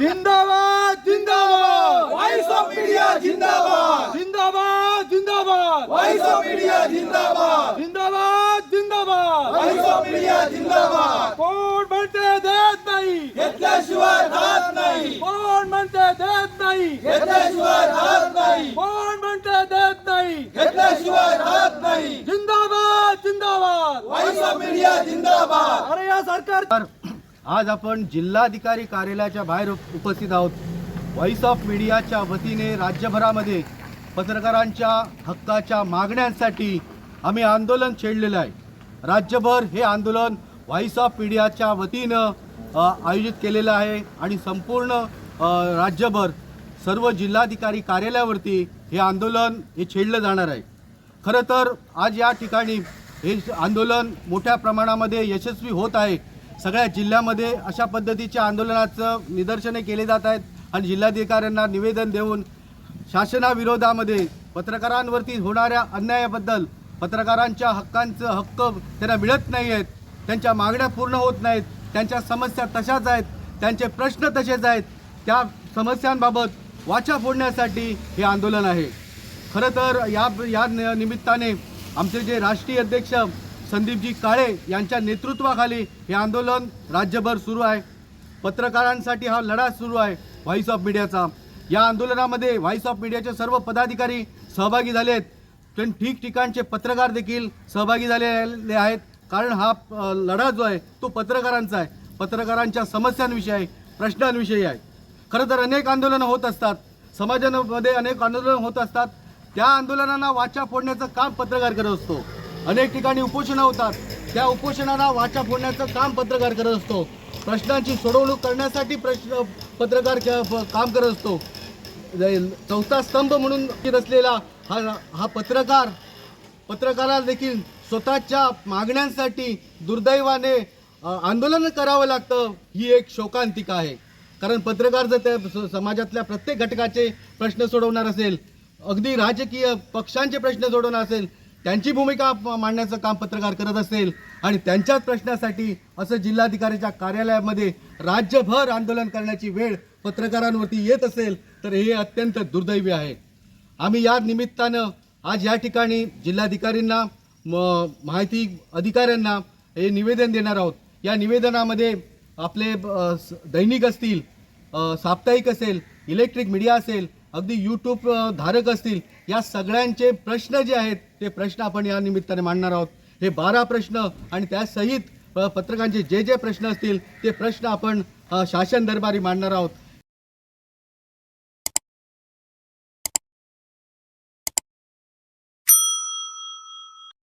जिंदाबाद जिंदाबाद. Voice of India जिंदाबाद. जिंदाबाद जिंदाबाद. व्हॉइस ऑफ इंडिया जिंदाबाद. जिंदाबाद जिंदाबाद. व्हॉइस ऑफ इंडिया जिंदाबाद. कोण म्हणते देत नाही? घेतल्याशिवाय राहत नाही. कोण म्हणते देत नाही? घेतल्याशिवाय राहत नाही. कोण म्हणते देत नाही? घेतल्याशिवाय राहत नाही. जिंदाबाद जिंदाबाद. व्हॉइस ऑफ इंडिया जिंदाबाद. अरे या सरकार आज आपण जिल्हाधिकारी कार्यालयाच्या बाहेर उपस्थित आहोत. व्हॉइस ऑफ मीडियाच्या वतीने राज्यभरामध्ये पत्रकारांच्या हक्काच्या मागण्यांसाठी आम्ही आंदोलन छेडलेलं आहे. राज्यभर हे आंदोलन व्हॉइस ऑफ मीडियाच्या वतीनं आयोजित केलेलं आहे आणि संपूर्ण राज्यभर सर्व जिल्हाधिकारी कार्यालयावरती हे आंदोलन हे छेडलं जाणार आहे. खरं तर आज या ठिकाणी हे आंदोलन मोठ्या प्रमाणामध्ये यशस्वी होत आहे. सगळ्या जिल्ह्यामध्ये अशा पद्धतीच्या आंदोलनाचं निदर्शने केले जात आहेत आणि जिल्हाधिकाऱ्यांना निवेदन देऊन शासनाविरोधामध्ये पत्रकारांवरती होणाऱ्या अन्यायाबद्दल पत्रकारांच्या हक्कांचं हक्क त्यांना मिळत नाही आहेत त्यांच्या मागण्या पूर्ण होत नाहीत त्यांच्या समस्या तशाच आहेत त्यांचे प्रश्न तसेच आहेत त्या समस्यांबाबत वाचा फोडण्यासाठी हे आंदोलन आहे. खरं तर या या निमित्ताने आमचे जे राष्ट्रीय अध्यक्ष संदीपजी काळे यांच्या नेतृत्वाखाली हे आंदोलन राज्यभर सुरू आहे. पत्रकारांसाठी हा लढा सुरू आहे व्हॉइस ऑफ मीडियाचा या आंदोलनामध्ये व्हॉइस ऑफ मीडियाचे सर्व पदाधिकारी सहभागी झाले आहेत. पण ठिकठिकाणचे पत्रकार देखील सहभागी झालेले आहेत. कारण हा लढा जो आहे तो पत्रकारांचा आहे. पत्रकारांच्या समस्यांविषयी आहे प्रश्नांविषयी आहे. खरं तर अनेक आंदोलनं होत असतात. समाजामध्ये अनेक आंदोलनं होत असतात. त्या आंदोलनांना वाचा फोडण्याचं काम पत्रकार करत असतो. अनेक ठिकाणी उपोषणं होतात. त्या उपोषणाला वाचा फोडण्याचं काम पत्रकार करत असतो. प्रश्नांची सोडवणूक करण्यासाठी प्रश्न पत्रकार क- काम करत असतो. चौथा स्तंभ म्हणून असलेला हा हा पत्रकार पत्रकाराला देखील स्वतःच्या मागण्यांसाठी दुर्दैवाने आंदोलन करावं लागतं ही एक शोकांतिका आहे. कारण पत्रकार जर त्या स- समाजातल्या प्रत्येक घटकाचे प्रश्न सोडवणार असेल अगदी राजकीय पक्षांचे प्रश्न सोडवणार असेल त्यांची भूमिका मांडण्याचं काम पत्रकार करत असेल आणि त्यांच्याच प्रश्नासाठी असं जिल्हाधिकाऱ्याच्या कार्यालयामध्ये राज्यभर आंदोलन करण्याची वेळ पत्रकारांवरती येत असेल तर हे अत्यंत दुर्दैवी आहे. आम्ही या निमित्तानं आज या ठिकाणी जिल्हाधिकारींना म माहिती अधिकाऱ्यांना हे निवेदन देणार आहोत. या निवेदनामध्ये आपले दैनिक असतील साप्ताहिक असेल इलेक्ट्रिक मीडिया असेल अगदी यूट्यूब धारक असतील या सगळ्यांचे प्रश्न जे आहेत ते प्रश्न आपण या निमित्ताने मांडणार आहोत. हे बारा प्रश्न आणि त्यासहित पत्रकांचे पत्रकारांचे जे जे प्रश्न असतील ते प्रश्न आपण शासन दरबारी मांडणार आहोत.